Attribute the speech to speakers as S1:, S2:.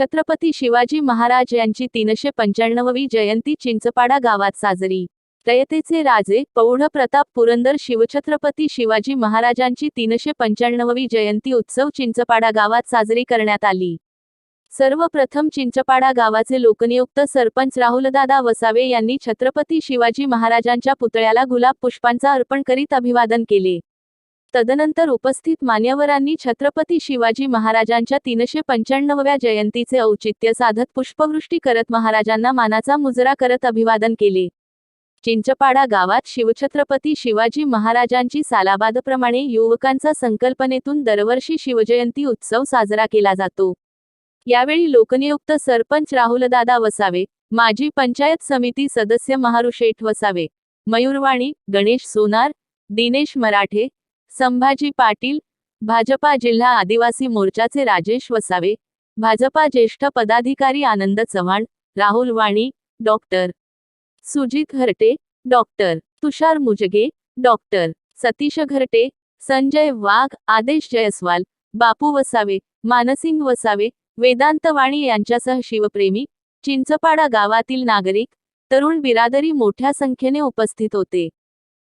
S1: छत्रपती शिवाजी महाराज यांची तीनशे पंच्याण्णववी जयंती चिंचपाडा गावात साजरी. रयतेचे राजे पौढ प्रताप पुरंदर शिवछत्रपती शिवाजी महाराजांची तीनशे पंच्याण्णववी जयंती उत्सव चिंचपाडा गावात साजरी करण्यात आली. सर्वप्रथम चिंचपाडा गावाचे लोकनियुक्त सरपंच राहुलदादा वसावे यांनी छत्रपती शिवाजी महाराजांच्या पुतळ्याला गुलाब पुष्पांचा अर्पण करीत अभिवादन केले. तदनंतर उपस्थित मान्यवरांनी छत्रपती शिवाजी महाराजांच्या तीनशे पंच्याण्णवव्या जयंतीचे औचित्य साधत पुष्पवृष्टी करत महाराजांना मानाचा मुजरा करत अभिवादन केले. चिंचपाडा गावात शिवछत्रपती शिवाजी महाराजांची सालाबादप्रमाणे युवकांचा संकल्पनेतून दरवर्षी शिवजयंती उत्सव साजरा केला जातो. यावेळी लोकनियुक्त सरपंच राहुलदादा वसावे माजी पंचायत समिती सदस्य महारुशेठ वसावे मयूरवाणी गणेश सोनार दिनेश मराठे संभाजी पाटील भाजपा जिल्हा आदिवासी मोर्चाचे राजेश वसावे भाजपा ज्येष्ठ पदाधिकारी Anand Chavan Rahul Wani doctor Sujit Gharte doctor Tushar Mujge doctor Satish Gharte Sanjay Wagh आदेश जयस्वाल बापू वसावे मानसिंग वसावे वेदांत वाणी यांच्यासह शिवप्रेमी चिंचपाडा गावातील नागरिक तरुण बिरादरी मोठ्या संख्येने उपस्थित होते.